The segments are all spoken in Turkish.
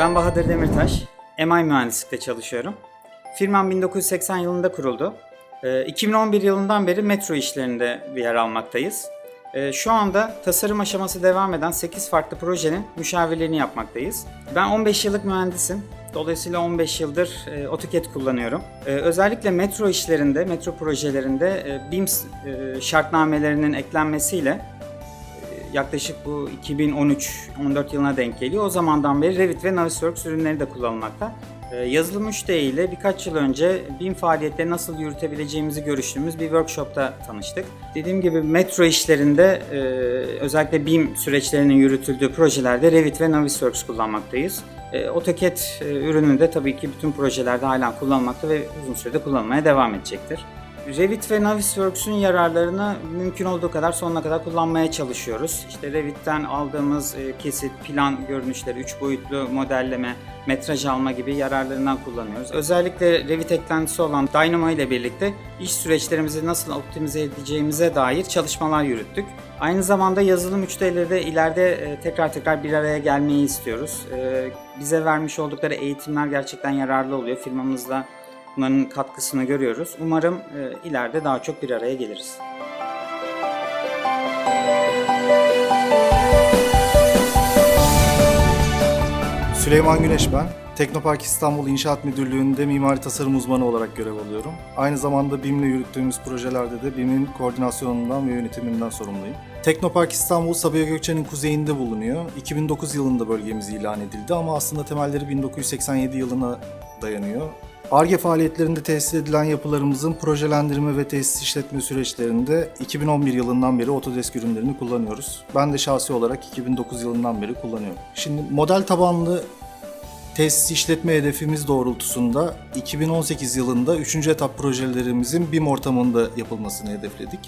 Ben Bahadır Demirtaş. MI mühendislikte çalışıyorum. Firmam 1980 yılında kuruldu. Ee, 2011 yılından beri metro işlerinde yer almaktayız. Ee, Şu anda tasarım aşaması devam eden 8 farklı projenin müşavirliğini yapmaktayız. Ben 15 yıllık mühendisim. Dolayısıyla 15 yıldır e, AutoCAD kullanıyorum. Ee, özellikle metro işlerinde, metro projelerinde e, BIM e, şartnamelerinin eklenmesiyle yaklaşık bu 2013-14 yılına denk geliyor. O zamandan beri Revit ve Navisworks ürünleri de kullanılmakta. Ee, Yazılım müşteriyle birkaç yıl önce BIM faaliyetleri nasıl yürütebileceğimizi görüştüğümüz bir workshopta tanıştık. Dediğim gibi metro işlerinde e, özellikle BIM süreçlerinin yürütüldüğü projelerde Revit ve Navisworks kullanmaktayız. E, AutoCAD e, ürünü de tabii ki bütün projelerde halen kullanılmakta ve uzun sürede kullanılmaya devam edecektir. Revit ve Navisworks'ün yararlarını mümkün olduğu kadar sonuna kadar kullanmaya çalışıyoruz. İşte Revit'ten aldığımız e, kesit, plan görünüşleri, 3 boyutlu modelleme, metraj alma gibi yararlarından kullanıyoruz. Özellikle Revit eklentisi olan Dynamo ile birlikte iş süreçlerimizi nasıl optimize edeceğimize dair çalışmalar yürüttük. Aynı zamanda yazılım 3D'leri de ileride e, tekrar tekrar bir araya gelmeyi istiyoruz. E, Bize vermiş oldukları eğitimler gerçekten yararlı oluyor. Firmamızda bunların katkısını görüyoruz. Umarım e, ileride daha çok bir araya geliriz. Süleyman Güneş ben. Teknopark İstanbul İnşaat Müdürlüğü'nde mimari tasarım uzmanı olarak görev alıyorum. Aynı zamanda BİM'le yürüttüğümüz projelerde de BİM'in koordinasyonundan ve yönetiminden sorumluyum. Teknopark İstanbul Sabiha Gökçen'in kuzeyinde bulunuyor. 2009 yılında bölgemiz ilan edildi ama aslında temelleri 1987 yılına dayanıyor. ARGE faaliyetlerinde tesis edilen yapılarımızın projelendirme ve tesis işletme süreçlerinde 2011 yılından beri Autodesk ürünlerini kullanıyoruz. Ben de şahsi olarak 2009 yılından beri kullanıyorum. Şimdi model tabanlı tesis işletme hedefimiz doğrultusunda 2018 yılında 3. etap projelerimizin BIM ortamında yapılmasını hedefledik.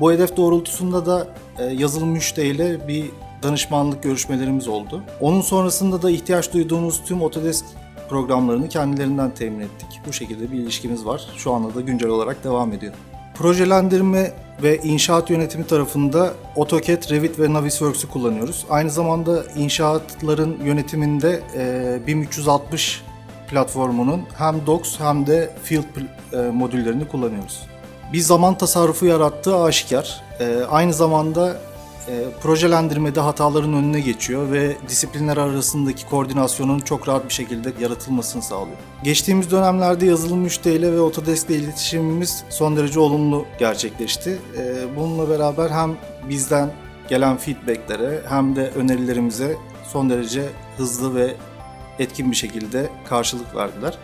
Bu hedef doğrultusunda da e, yazılım müşteriyle bir danışmanlık görüşmelerimiz oldu. Onun sonrasında da ihtiyaç duyduğumuz tüm Autodesk programlarını kendilerinden temin ettik. Bu şekilde bir ilişkimiz var. Şu anda da güncel olarak devam ediyor. Projelendirme ve inşaat yönetimi tarafında AutoCAD, Revit ve Navisworks'u kullanıyoruz. Aynı zamanda inşaatların yönetiminde e, BIM 360 platformunun hem Docs hem de Field e, modüllerini kullanıyoruz. Bir zaman tasarrufu yarattığı aşikar. E, aynı zamanda e, projelendirmede hataların önüne geçiyor ve disiplinler arasındaki koordinasyonun çok rahat bir şekilde yaratılmasını sağlıyor. Geçtiğimiz dönemlerde yazılım müşteriyle ve Autodesk ile iletişimimiz son derece olumlu gerçekleşti. E, bununla beraber hem bizden gelen feedbacklere hem de önerilerimize son derece hızlı ve etkin bir şekilde karşılık verdiler.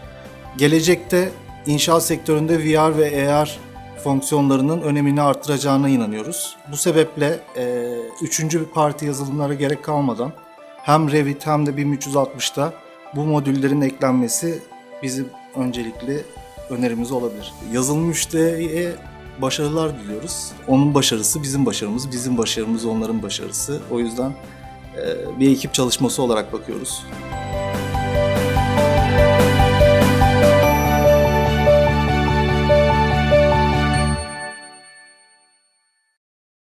Gelecekte inşaat sektöründe VR ve AR fonksiyonlarının önemini artıracağına inanıyoruz. Bu sebeple e, üçüncü bir parti yazılımlara gerek kalmadan hem Revit hem de BIM 360'da bu modüllerin eklenmesi bizim öncelikli önerimiz olabilir. Yazılım müşteriye başarılar diliyoruz. Onun başarısı bizim başarımız, bizim başarımız onların başarısı. O yüzden e, bir ekip çalışması olarak bakıyoruz.